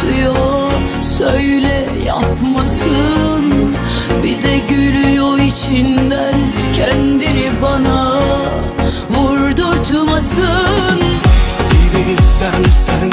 anlatıyor Söyle yapmasın. Bir de gülüyor içinden Kendini bana vurdurtmasın. Bir bilsem sen